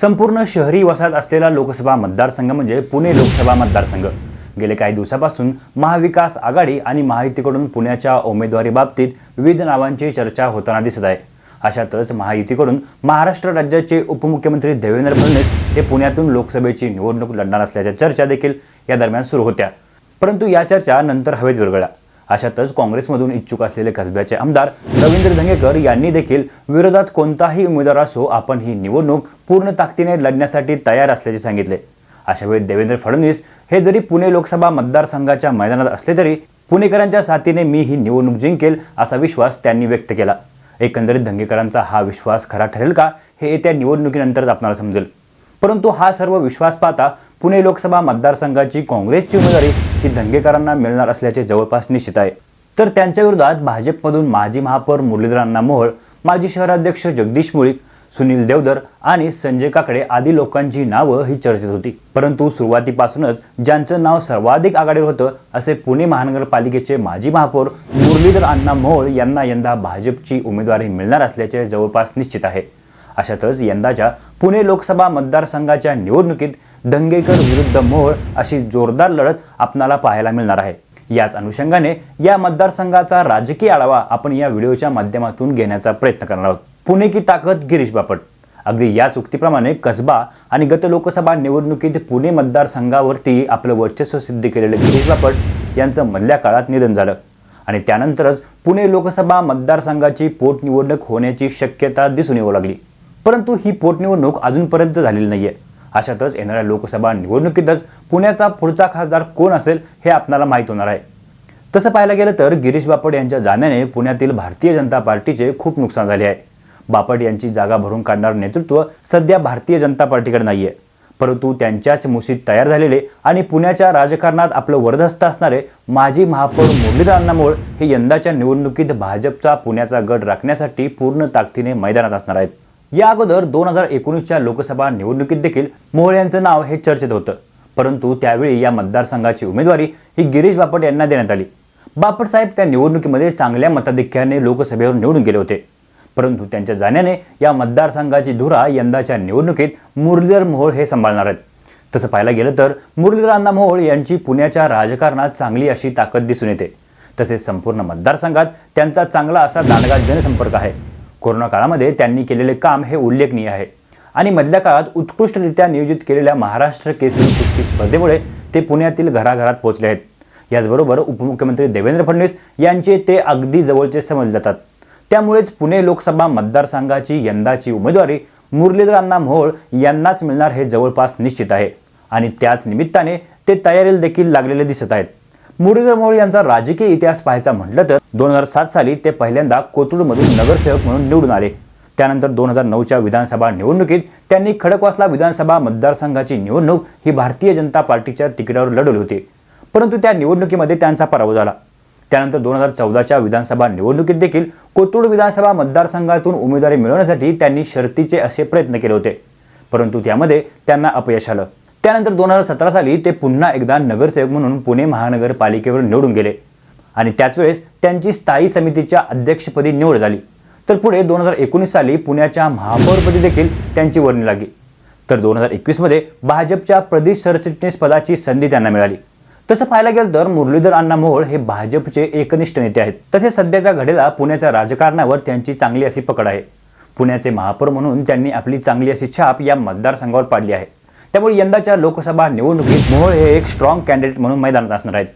संपूर्ण शहरी वसाहत असलेला लोकसभा मतदारसंघ म्हणजे पुणे लोकसभा मतदारसंघ. गेले काही दिवसापासून महाविकास आघाडी आणि महायुतीकडून पुण्याच्या उमेदवारी बाबतीत विविध नावांची चर्चा होताना दिसत आहे. अशातच महायुतीकडून महाराष्ट्र राज्याचे उपमुख्यमंत्री देवेंद्र फडणवीस हे पुण्यातून लोकसभेची निवडणूक लढणार असल्याच्या चर्चा देखील या दरम्यान सुरू होत्या. परंतु या चर्चा नंतर हवेत विरघळल्या. अशातच काँग्रेसमधून इच्छुक असलेले कसब्याचे आमदार रवींद्र धंगेकर यांनी देखील विरोधात कोणताही उमेदवार असो आपण ही निवडणूक पूर्ण ताकदीने लढण्यासाठी तयार असल्याचे सांगितले. अशावेळी देवेंद्र फडणवीस हे जरी पुणे लोकसभा मतदारसंघाच्या मैदानात असले तरी पुणेकरांच्या साथीने मी ही निवडणूक जिंकेल असा विश्वास त्यांनी व्यक्त केला. एकंदरीत धंगेकरांचा हा विश्वास खरा ठरेल का हे येत्या निवडणुकीनंतरच आपणाला समजेल. परंतु हा सर्व विश्वास पाहता पुणे लोकसभा मतदारसंघाची काँग्रेसची उमेदवारी ही धंगेकरांना मिळणार असल्याचे जवळपास निश्चित आहे. तर त्यांच्या विरोधात भाजपमधून माजी महापौर मुरलीधर अण्णा मोहोळ माजी शहराध्यक्ष जगदीश मुळीक सुनील देवधर आणि संजय काकडे आदी लोकांची नावं ही चर्चेत होती. परंतु सुरुवातीपासूनच ज्यांचं नाव सर्वाधिक आघाडीवर होतं असे पुणे महानगरपालिकेचे माजी महापौर मुरलीधर अण्णा मोहोळ यांना यंदा भाजपची उमेदवारी मिळणार असल्याचे जवळपास निश्चित आहे. अशातच यंदाच्या पुणे लोकसभा मतदारसंघाच्या निवडणुकीत दंगेकर विरुद्ध मोहोळ अशी जोरदार लढत आपणाला पाहायला मिळणार आहे. याच अनुषंगाने या मतदारसंघाचा राजकीय आढावा आपण या व्हिडिओच्या माध्यमातून घेण्याचा प्रयत्न करणार आहोत. पुणे की ताकद गिरीश बापट. अगदी या उक्तीप्रमाणे कसबा आणि गत लोकसभा निवडणुकीत पुणे मतदारसंघावरती आपलं वर्चस्व सिद्ध केलेलं गिरीश बापट यांचं मधल्या काळात निधन झालं. आणि त्यानंतरच पुणे लोकसभा मतदारसंघाची पोटनिवडणूक होण्याची शक्यता दिसून येऊ लागली. परंतु ही पोटनिवडणूक अजूनपर्यंत झालेली नाहीये. अशातच येणाऱ्या लोकसभा निवडणुकीतच पुण्याचा पुढचा खासदार कोण असेल हे आपणाला माहीत होणार आहे. तसं पाहायला गेलं तर गिरीश बापट यांच्या जाण्याने पुण्यातील भारतीय जनता पार्टीचे खूप नुकसान झाले आहे. बापट यांची जागा भरून काढणारं नेतृत्व सध्या भारतीय जनता पार्टीकडे नाहीये. परंतु त्यांच्याच मुशीत तयार झालेले आणि पुण्याच्या राजकारणात आपलं वर्धस्त असणारे माजी महापौर मुरलीधर अण्णामोळ हे यंदाच्या निवडणुकीत भाजपचा पुण्याचा गड राखण्यासाठी पूर्ण ताकदीने मैदानात असणार आहेत. या अगोदर दोन हजार एकोणीसच्या लोकसभा निवडणुकीत देखील मोहोळ यांचं नाव हे चर्चेत होतं. परंतु त्यावेळी या मतदारसंघाची उमेदवारी ही गिरीश बापट यांना देण्यात आली. बापट साहेब त्या निवडणुकीमध्ये चांगल्या मताधिक्याने लोकसभेवर निवडून गेले होते. परंतु त्यांच्या जाण्याने या मतदारसंघाची धुरा यंदाच्या निवडणुकीत मुरलीधर मोहोळ हे सांभाळणार आहेत. तसं पाहायला गेलं तर मुरलीधर अण्णा मोहोळ यांची पुण्याच्या राजकारणात चांगली अशी ताकद दिसून येते. तसेच संपूर्ण मतदारसंघात त्यांचा चांगला असा दांडगा जनसंपर्क आहे. कोरोना काळामध्ये त्यांनी केलेले काम हे उल्लेखनीय आहे. आणि मधल्या काळात उत्कृष्टरित्या नियोजित केलेल्या महाराष्ट्र केसरी कुस्ती स्पर्धेमुळे ते पुण्यातील घराघरात पोहोचले आहेत. याचबरोबर उपमुख्यमंत्री देवेंद्र फडणवीस यांचे ते अगदी जवळचे समजले जातात. त्यामुळेच पुणे लोकसभा मतदारसंघाची यंदाची उमेदवारी मुरलीधर अण्णा मोहोळ यांनाच मिळणार हे जवळपास निश्चित आहे. आणि त्याच निमित्ताने ते तयारीला देखील लागलेले दिसत आहेत. मुरलीधर मोहोळ यांचा राजकीय इतिहास पाहायचा म्हटलं तर दोन हजार सात साली ते पहिल्यांदा कोथरूडमधून नगरसेवक म्हणून निवडून आले. त्यानंतर दोन हजार नऊच्या विधानसभा निवडणुकीत त्यांनी खडकवासला विधानसभा मतदारसंघाची निवडणूक ही भारतीय जनता पार्टीच्या तिकिटावर लढवली होती. परंतु त्या निवडणुकीमध्ये त्यांचा पराभव झाला. त्यानंतर दोन हजार चौदाच्या विधानसभा निवडणुकीत देखील कोथरूड विधानसभा मतदारसंघातून उमेदवारी मिळवण्यासाठी त्यांनी शर्तीचे असे प्रयत्न केले होते. परंतु त्यामध्ये त्यांना अपयश आलं. त्यानंतर दोन हजार सतरा साली ते पुन्हा एकदा नगरसेवक म्हणून पुणे महानगरपालिकेवर निवडून गेले. आणि त्याच वेळेस त्यांची स्थायी समितीच्या अध्यक्षपदी निवड झाली. तर पुढे दोन हजार एकोणीस साली पुण्याच्या महापौरपदी देखील त्यांची वर्णी लागली. तर दोन हजार एकवीसमध्ये भाजपच्या प्रदेश सरचिटणीस पदाची संधी त्यांना मिळाली. तसं पाहायला गेलं तर मुरलीधर अण्णा मोहोळ हे भाजपचे एकनिष्ठ नेते आहेत. तसेच सध्याच्या घडीला पुण्याच्या राजकारणावर त्यांची चांगली अशी पकड आहे. पुण्याचे महापौर म्हणून त्यांनी आपली चांगली अशी छाप या मतदारसंघावर पाडली आहे. त्यामुळे यंदाच्या लोकसभा निवडणुकीत मोहोळ हे एक स्ट्रॉंग कॅन्डिडेट म्हणून मैदानात असणार आहेत.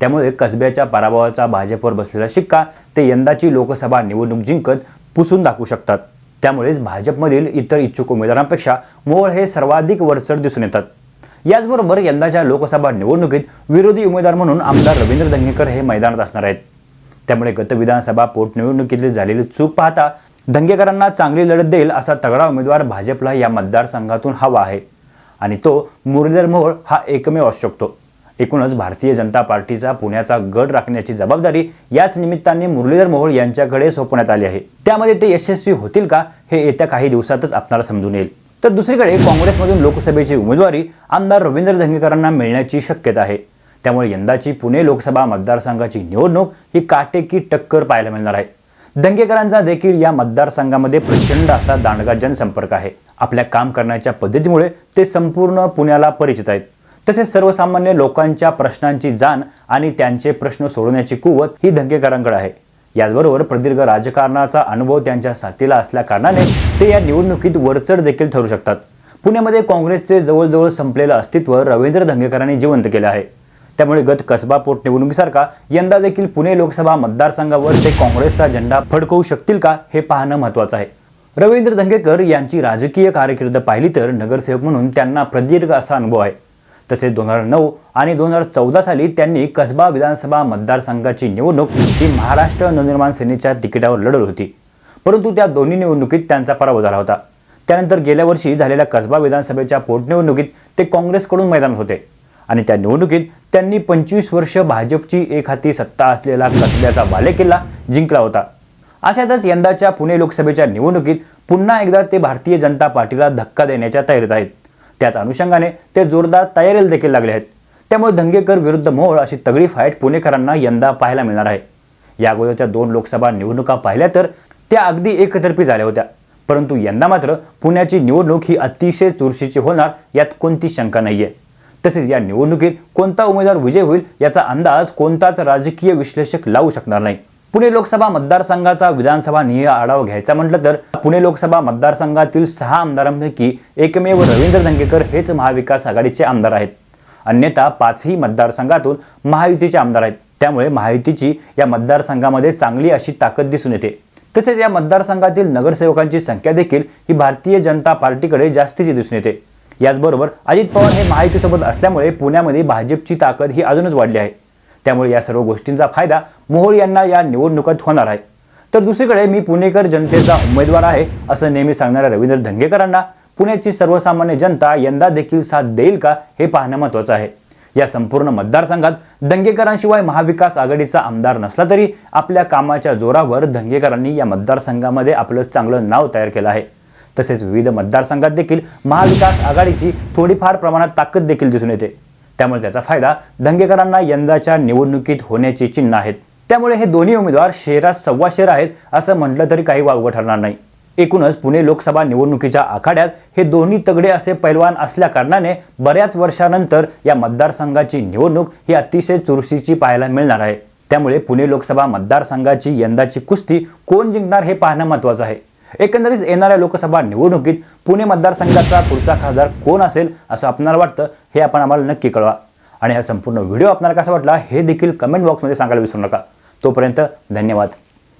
त्यामुळे कसब्याच्या पराभवाचा भाजपवर बसलेला शिक्का ते यंदाची लोकसभा निवडणूक जिंकत पुसून दाखवू शकतात. त्यामुळेच भाजपमधील इतर इच्छुक उमेदवारांपेक्षा मोहोळ हे सर्वाधिक वरचढ दिसून येतात. याचबरोबर यंदाच्या लोकसभा निवडणुकीत विरोधी उमेदवार म्हणून आमदार रवींद्र दंगेकर हे मैदानात असणार आहेत. त्यामुळे गत विधानसभा पोटनिवडणुकीतली झालेली चूक पाहता दंगेकरांना चांगली लढत देईल असा तगडा उमेदवार भाजपला या मतदारसंघातून हवा आहे. आणि तो मुरलीधर मोहोळ हा एकमेव असू शकतो. एकूणच भारतीय जनता पार्टीचा पुण्याचा गड राखण्याची जबाबदारी याच निमित्ताने मुरलीधर मोहोळ यांच्याकडे सोपवण्यात आली आहे. त्यामध्ये ते यशस्वी होतील का हे येत्या काही दिवसातच आपणाला समजून येईल. तर दुसरीकडे काँग्रेसमधून लोकसभेची उमेदवारी आमदार रवींद्र धंगेकरांना मिळण्याची शक्यता आहे. त्यामुळे यंदाची पुणे लोकसभा मतदारसंघाची निवडणूक ही काटेकी टक्कर पाहायला मिळणार आहे. दंगेकरांचा देखील या मतदारसंघामध्ये प्रचंड असा दांडगा जनसंपर्क आहे. आपल्या काम करण्याच्या पद्धतीमुळे ते संपूर्ण पुण्याला परिचित आहेत. तसेच सर्वसामान्य लोकांच्या प्रश्नांची जाण आणि त्यांचे प्रश्न सोडवण्याची कुवत ही दंगेकरांकडे आहे. याचबरोबर प्रदीर्घ राजकारणाचा अनुभव त्यांच्या साथीला असल्या कारणाने ते या निवडणुकीत वरचढ देखील ठरू शकतात. पुण्यामध्ये काँग्रेसचे जवळजवळ संपलेलं अस्तित्व रवींद्र धंगेकरांनी जिवंत केले आहे. त्यामुळे गत कसबा पोटनिवडणुकीसारखा यंदा देखील पुणे लोकसभा मतदारसंघावर ते काँग्रेसचा झेंडा फडकवू शकतील का हे पाहणं महत्त्वाचं आहे. रवींद्र धंगेकर यांची राजकीय कारकीर्द पाहिली तर नगरसेवक म्हणून त्यांना प्रदीर्घ असा अनुभव आहे. तसेच दोन हजार नऊ आणि दोन हजार चौदा साली त्यांनी कसबा विधानसभा मतदारसंघाची निवडणूक ही महाराष्ट्र नवनिर्माण सेनेच्या तिकिटावर लढत होती. परंतु त्या दोन्ही निवडणुकीत त्यांचा पराभव झाला होता. त्यानंतर गेल्या वर्षी झालेल्या कसबा विधानसभेच्या पोटनिवडणुकीत ते काँग्रेसकडून मैदानात होते. आणि त्या निवडणुकीत त्यांनी पंचवीस वर्ष भाजपची एक हाती सत्ता असलेला कसल्याचा बालेकिल्ला जिंकला होता. अशातच यंदाच्या पुणे लोकसभेच्या निवडणुकीत पुन्हा एकदा ते भारतीय जनता पार्टीला धक्का देण्याच्या तयारीत आहेत. त्याच अनुषंगाने ते जोरदार तयारीला देखील लागले आहेत. त्यामुळे दंगेकर विरुद्ध मोहोळ अशी तगडी फाईट पुणेकरांना यंदा पाहायला मिळणार आहे. या अगोदरच्या दोन लोकसभा निवडणुका पाहिल्या तर त्या अगदी एकतर्फी झाल्या होत्या. परंतु यंदा मात्र पुण्याची निवडणूक ही अतिशय चुरशीची होणार यात कोणतीच शंका नाही आहे तसेच या निवडणुकीत कोणता उमेदवार विजय होईल याचा अंदाज कोणताच राजकीय विश्लेषक लावू शकणार नाही. पुणे लोकसभा मतदारसंघाचा विधानसभा निय आढावा घ्यायचा म्हटलं तर पुणे लोकसभा मतदारसंघातील सहा आमदारांपैकी एकमेव रवींद्र धंगेकर हेच महाविकास आघाडीचे आमदार आहेत. अन्यथा पाचही मतदारसंघातून महायुतीचे आमदार आहेत. त्यामुळे महायुतीची या मतदारसंघामध्ये चांगली अशी ताकद दिसून येते. तसेच या मतदारसंघातील नगरसेवकांची संख्या देखील ही भारतीय जनता पार्टीकडे जास्तीची दिसून येते. याचबरोबर अजित पवार हे महायुतीसोबत असल्यामुळे पुण्यामध्ये भाजपची ताकद ही अजूनच वाढली आहे. त्यामुळे या सर्व गोष्टींचा फायदा मोहोळ यांना या निवडणुकीत होणार आहे. तर दुसरीकडे मी पुणेकर जनतेचा उमेदवार आहे असं नेहमी सांगणाऱ्या रवींद्र धंगेकरांना पुण्याची सर्वसामान्य जनता यंदा देखील साथ देईल का हे पाहणं महत्त्वाचं आहे. या संपूर्ण मतदारसंघात दंगेकरांशिवाय महाविकास आघाडीचा आमदार नसला तरी आपल्या कामाच्या जोरावर दंगेकरांनी या मतदारसंघामध्ये आपलं चांगलं नाव तयार केलं आहे. तसेच विविध मतदारसंघात देखील महाविकास आघाडीची थोडीफार प्रमाणात ताकद देखील दिसून येते. त्यामुळे त्याचा फायदा दंगेकरांना यंदाच्या निवडणुकीत होण्याची चिन्ह आहेत. त्यामुळे हे दोन्ही उमेदवार शेरात सव्वा शेर आहेत असं म्हटलं तरी काही वावगं ठरणार नाही. एकूणच पुणे लोकसभा निवडणुकीच्या आखाड्यात हे दोन्ही तगडे असे पैलवान असल्या कारणाने बऱ्याच वर्षानंतर या मतदारसंघाची निवडणूक ही अतिशय चुरशीची पाहायला मिळणार आहे. त्यामुळे पुणे लोकसभा मतदारसंघाची यंदाची कुस्ती कोण जिंकणार हे पाहणं महत्त्वाचं आहे. एकंदरीत येणाऱ्या लोकसभा निवडणुकीत पुणे मतदारसंघाचा पुढचा खासदार कोण असेल असं आपणाला वाटतं हे आपण आम्हाला नक्की कळवा. आणि हा संपूर्ण व्हिडिओ आपणाला कसा वाटला हे देखील कमेंट बॉक्समध्ये सांगायला विसरू नका. तोपर्यंत धन्यवाद.